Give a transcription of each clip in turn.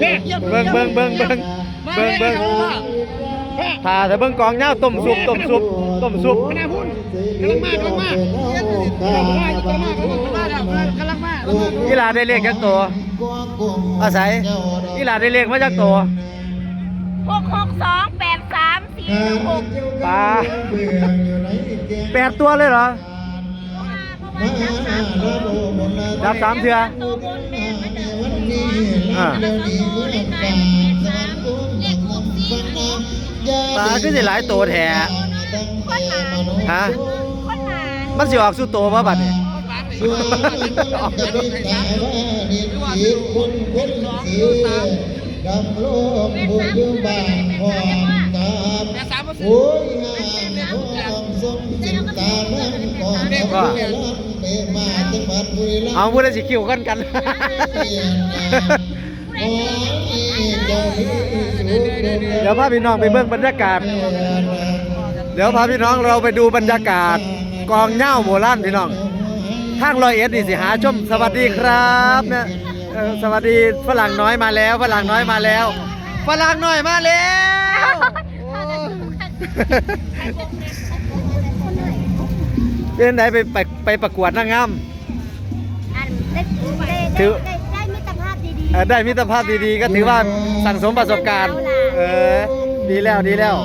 เบิ่งเบิ่งเบิ่งเบิ่งเบิ่งเบิ่งพาแต่เบิ่งกองเหย้าต้มซุปต้มซุปต้มซุปกำลังมากำลังมากกำลังมากกำลังมากำลังมากอีหลาได้เลขจักตัวอาศัยอีหลาได้เลขมาจากตัวหกหกสองแปดสามสี่หกปลาแปดตัวเลยเหรอรับสามตัวจั บสามเทื่อตัวบนแม่ไม่เดินอ่าแล้วสองตัวเลขท้ายแปดสากสี่หนึ่งหกปลาคือสิหลายตัวแท้คนฮะมันสิออกสู่ตัวบ่บัดนี้แปดสามตัวเลขแปดสามว่าโอ้ย ก็เอาพูดได้สิคิวกันกันเดี๋ยวพาพี่น้องไปเบิ่งบรรยากาศ เดี๋ยวพาพี่น้องเราไปดูบรรยากาศ กองเหย้าโบราณพี่น้องทางร้อยเอ็ดนี่สิหาชมสวัสดีครับเนี่ยเอ่อสวัสดีฝรั่งน้อยมาแล้วฝรั่งน้อยมาแล้วฝรั่งน้อยมาแล้วโอ้ เป็นไหนไปไปไปประกวดนางงาม อันได้ได้ถืได้อ ได้ได้มิตรภาพดีเอ่อได้มิตรภาพดีๆ ก็ถือว่าสั่งสมประสบการณ์ เออ ดีแล้วดีแล้ว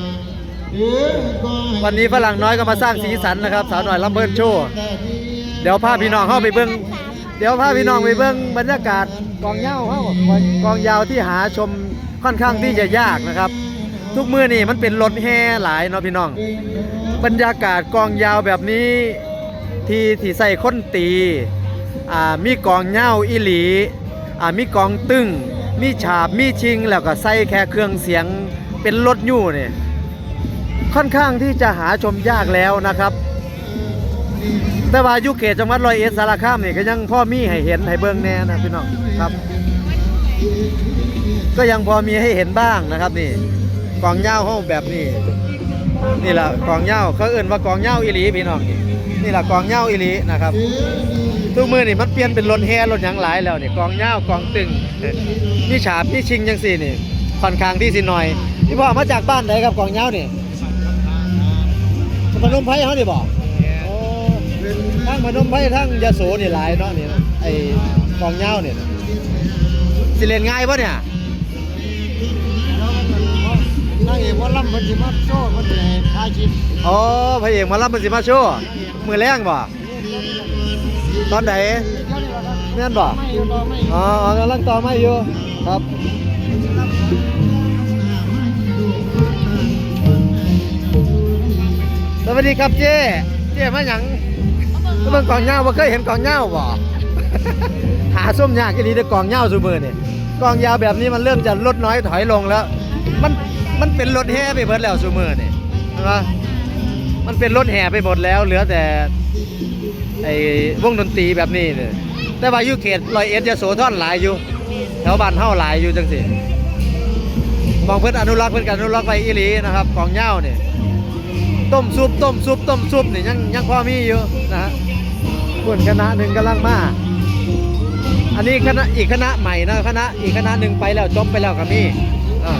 วันนี้ฝรั่งน้อยก็มาสร้างสีสันนะครับ สาวหน่อยลำเบิร์นโชว์เดี๋ยวพาพี่น้องเข้าไปเบิ้งเดี๋ยวพาพี่น้องไปเบิ้งบรรยากาศกองเหย้าเข้ากองยาวที่หาชมค่อนข้างที่จะยากนะครับ ทุกมือนี่มันเป็นรถแห่หลายเนาะพี่น้อง บรรยากาศกองยาวแบบนี้ ที่ที่ใส่ค้นตีอ่ามีกองเหย้าอีหลีอ่ามีกองตึงมีฉาบมีชิงแล้วก็ใส่แค่เครื่องเสียงเป็นรถยู่เนี่ยค่อนข้างที่จะหาชมยากแล้วนะครับ แต่ว่ายุเขตจังหวัดร้อยเอ็ดสารคามนี่ก็ยังพ่อมีให้เห็นให้เบิ่งแน่นะพี่น้องครับ ก็ยังพอมีให้เห็นบ้างนะครับนี่กองเหย้าห้องแบบนี้ นี่แหละกองเหย้าเขาเอื่นว่ากองเหย้าอีหลีพี่น้องนี่นี่แหละกองเหย้าอีหลีนะครับทุกมือนี่มันเปลี่ยนเป็นรถแห่รถยังหลายแล้วนี่กองเหย้ากองตึงนี่ฉาบนี่ชิงจังสี่นี่ค่อนข้างที่สิหน่อยพี่พ่อมาจากบ้านไหนครับกองเหย้านี่พนมไพรเขานี่บอกทั้งพนมไพรทั้งยโสนี่หลายเนาะนี่ไอ้กองเหย้านี่นะสิเล่นง่ายปะเนี่ย นั่งเอกว่าล่ำมันสิมาโซ่มันจะถ่ายคลิปอ๋อพระเอกหมารับมันสิมาโชว์มือแรงบ่ตอนไหนแม่นบ่ไม่ต่อไม่อ๋ออ๋อกำลังต่อไม่อยู่ครับ สวัสดีครับเจ้เจ้มาหยังก็เบิ่งกองเหย้าบ่เคยเห็นกองเหย้าบ่ หาส้มยากอีหลีเด้อกองเหย้าซุมื้อนี่กองยาวแบบนี้มันเริ่มจะลดน้อยถอยลงแล้ว มัน มันเป็นรถแห่ไปเบิดแล้วซุมื้อนี่เห็นปะมันเป็นรถแห่ไปหมดแล้ว เหลือแต่ไอ้วงดนตรีแบบนี้เลยแต่ว่าอยู่เขตรอยเอ็ดยโสธรหลายอยู่แถวบ้านเฮาหลายอยู่จังซี่มองเพิ่อนอนุรักษ์เพิ่อนก็อนุรักษ์ไว้อีหลีนะครับกองเหย้านี่ยต้มซุปต้มซุปต้มซุปนี่ยังยังพอมีอยู่นะฮะส่วนคณะหนึ่งกำลังมาอันนี้คณะอีกคณะใหม่นะคณะอีกคณะหนึ่งไปแล้วจบไปแล้วกับนี่อ่า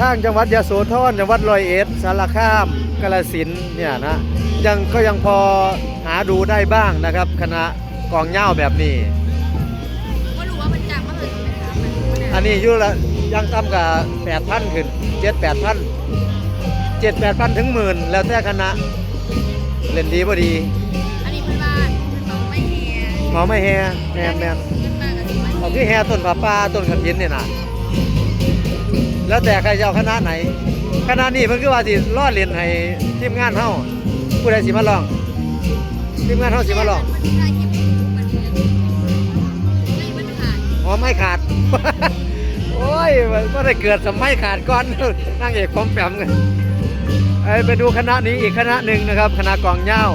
ทางจังหวัดยโสธรจังหวัดร้อยเอ็ดสารคามกาฬสินธุ์เนี่ยนะยังก็ยังพอหาดูได้บ้างนะครับ คณะกองเหย้าแบบนี้ ก็รู้ว่ามันจับมาเลยอันนี้อยู่ละยังต่ำกับแปดพันขึ้นเจ็ดแปดพันเจ็ดแปดพันถึงหมื่นแล้วแต่คณะเล่นดีบ่ดีอันนี้เพื่อนบ้านน้องไม่เฮียหมอไม่แฮแมนแมนเงินมากันสิไม่เอาที่แฮต้นผ้าป่าต้นกระถินเนี่ยนะ แล้วแต่ใครจะเอาคณะไหนคณะนี้เพิ่นคือว่าสิล่อเรียนให้ทีมงานเฮาผู้ใดสิมาลองทีมงานเฮาสิมาลองมันถ่ายคลิปมันไม่มันขาดอ๋อไม่ขาด โอ้ยมันก็ได้เกิดสมัยขาดก่อนนางเอกพร้อมแปมกันเอ้ยไปดูคณะนี้อีกคณะหนึ่งนะครับ คณะกองยาว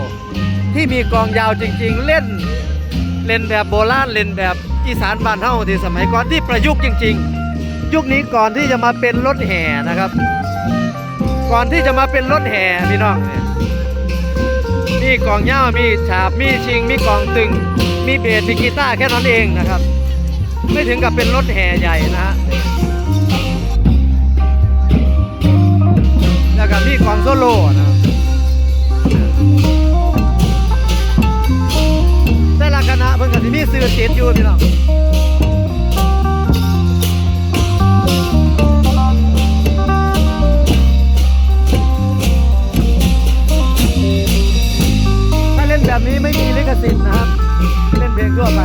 ที่มีกองยาวจริง ๆ เล่น เล่นแบบโบราณเล่นแบบอีสานบ้านเฮาที่สมัยก่อนที่ประยุกต์จริง ๆ ยุคนี้ก่อนที่จะมาเป็นรถแห่นะครับ ก่อนที่จะมาเป็นรถแห่พี่น้องนี่ยมีกองเย้ามีฉาบมีชิง มีกองตึง มีเบสมีกีตาร์แค่นั้นเองนะครับ ไม่ถึงกับเป็นรถแห่ใหญ่นะฮะแล้วก็มีกองโซโล่นะแต่ละคณะเพิ่นก็สิมีซื้อติดอยู่พี่น้อง ไม่มีลิขสิทธิ์นะครับ เล่นเพลงทั่วไป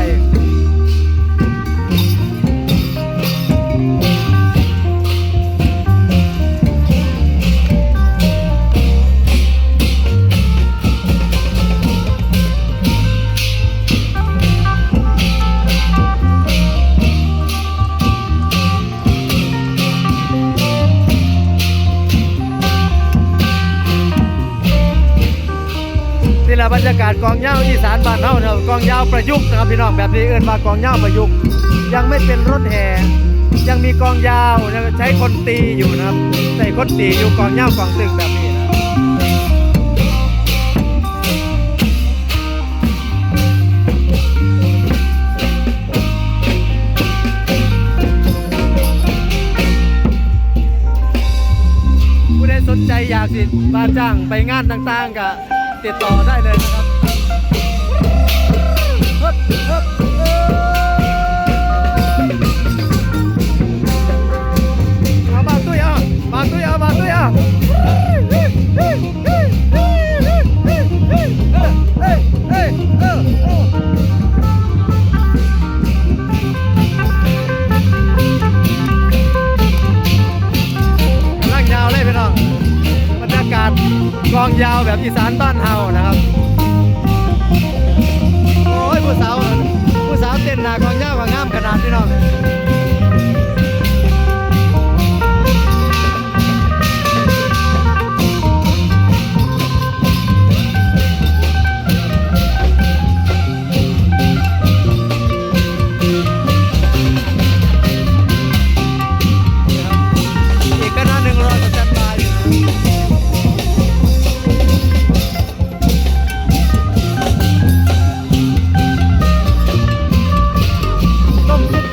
บรรยากาศกองเย้าอีสานบ้านเฮาเนี่ยกองเย้าประยุกต์นะครับพี่น้องแบบนี้เอิ้นว่ากองเย้าประยุกต์ ยังไม่เป็นรถแห่ยังมีกองยาวยังใช้คนตีอยู่นะครับใส่คนตีอยู่กองเย้ากองตึงแบบนี้นะผู้ใดสนใจอยากสิมาจ้างไปงานต่างๆก็ ติดต่อได้เลยนะครับเอามาตุ้ยอะมาตุ้ยอะมาตุ้ยอะ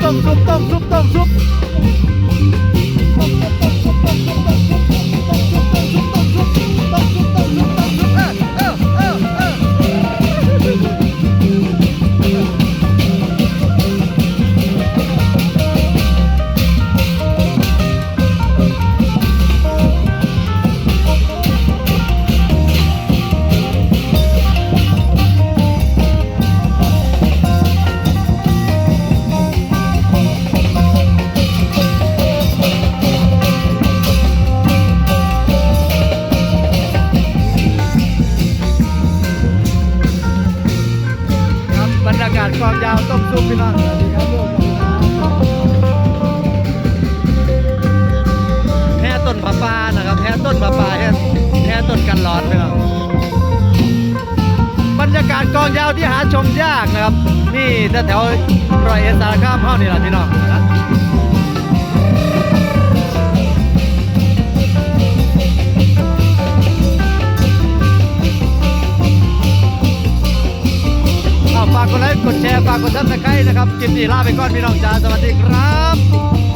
thumbs up, thumbs up, thumbs up. ยาวต้มซุปพี่น้องสวัสดีครับลูกแค่ต้นผาปานะครับแค่ต้นผาปาแค่แค่ต้นกันร้อนพี่น้องบรรยากาศกองยาวที่หาชมยากนะครับ นี่แถวรอยเอ็ดสารคามเฮานี่แหละพี่น้อง กดแชร์ ฝากกดซับสไครต์นะครับคลิปนี้ลาไปก่อนพี่น้องจ้าสวัสดีครับ